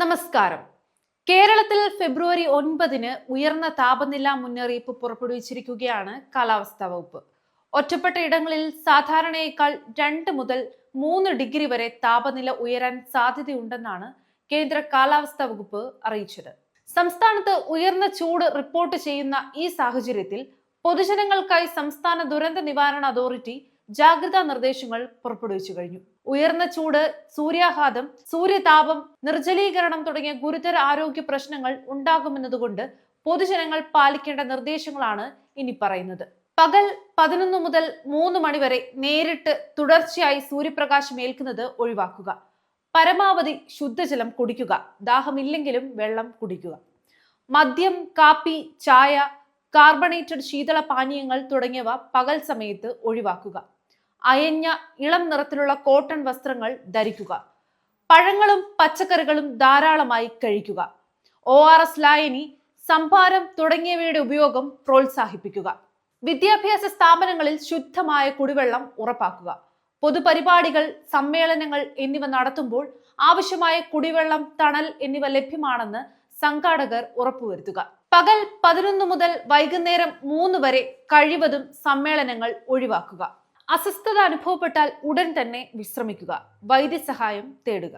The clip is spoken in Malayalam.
നമസ്കാരം. കേരളത്തിൽ ഫെബ്രുവരി ഒൻപതിന് ഉയർന്ന താപനില മുന്നറിയിപ്പ് പുറപ്പെടുവിച്ചിരിക്കുകയാണ് കാലാവസ്ഥാ വകുപ്പ്. ഒറ്റപ്പെട്ട ഇടങ്ങളിൽ സാധാരണയേക്കാൾ രണ്ട് മുതൽ മൂന്ന് ഡിഗ്രി വരെ താപനില ഉയരാൻ സാധ്യതയുണ്ടെന്നാണ് കേന്ദ്ര കാലാവസ്ഥാ വകുപ്പ് അറിയിച്ചത്. സംസ്ഥാനത്ത് ഉയർന്ന ചൂട് റിപ്പോർട്ട് ചെയ്യുന്ന ഈ സാഹചര്യത്തിൽ പൊതുജനങ്ങൾക്കായി സംസ്ഥാന ദുരന്ത നിവാരണ അതോറിറ്റി ജാഗ്രതാ നിർദ്ദേശങ്ങൾ പുറപ്പെടുവിച്ചു കഴിഞ്ഞു. ഉയർന്ന ചൂട് സൂര്യാഘാതം സൂര്യതാപം നിർജലീകരണം തുടങ്ങിയ ഗുരുതര ആരോഗ്യ പ്രശ്നങ്ങൾ ഉണ്ടാകുമെന്നതുകൊണ്ട് പൊതുജനങ്ങൾ പാലിക്കേണ്ട നിർദ്ദേശങ്ങളാണ് ഇനി പറയുന്നത്. പകൽ പതിനൊന്ന് മുതൽ മൂന്ന് മണിവരെ നേരിട്ട് തുടർച്ചയായി സൂര്യപ്രകാശം ഏൽക്കുന്നത് ഒഴിവാക്കുക. പരമാവധി ശുദ്ധജലം കുടിക്കുക. ദാഹമില്ലെങ്കിലും വെള്ളം കുടിക്കുക. മദ്യം കാപ്പി ചായ കാർബണേറ്റഡ് ശീതള പാനീയങ്ങൾ തുടങ്ങിയവ പകൽ സമയത്ത് ഒഴിവാക്കുക. അയഞ്ഞ ഇളം നിറത്തിലുള്ള കോട്ടൺ വസ്ത്രങ്ങൾ ധരിക്കുക. പഴങ്ങളും പച്ചക്കറികളും ധാരാളമായി കഴിക്കുക. ഒ ആർ എസ് ലായനി സംഭാരം തുടങ്ങിയവയുടെ ഉപയോഗം പ്രോത്സാഹിപ്പിക്കുക. വിദ്യാഭ്യാസ സ്ഥാപനങ്ങളിൽ ശുദ്ധമായ കുടിവെള്ളം ഉറപ്പാക്കുക. പൊതുപരിപാടികൾ സമ്മേളനങ്ങൾ എന്നിവ നടത്തുമ്പോൾ ആവശ്യമായ കുടിവെള്ളം തണൽ എന്നിവ ലഭ്യമാണെന്ന് സംഘാടകർ ഉറപ്പുവരുത്തുക. പകൽ പതിനൊന്ന് മുതൽ വൈകുന്നേരം മൂന്ന് വരെ കഴിവതും സമ്മേളനങ്ങൾ ഒഴിവാക്കുക. അസ്വസ്ഥത അനുഭവപ്പെട്ടാൽ ഉടൻ തന്നെ വിശ്രമിക്കുക. വൈദ്യസഹായം തേടുക.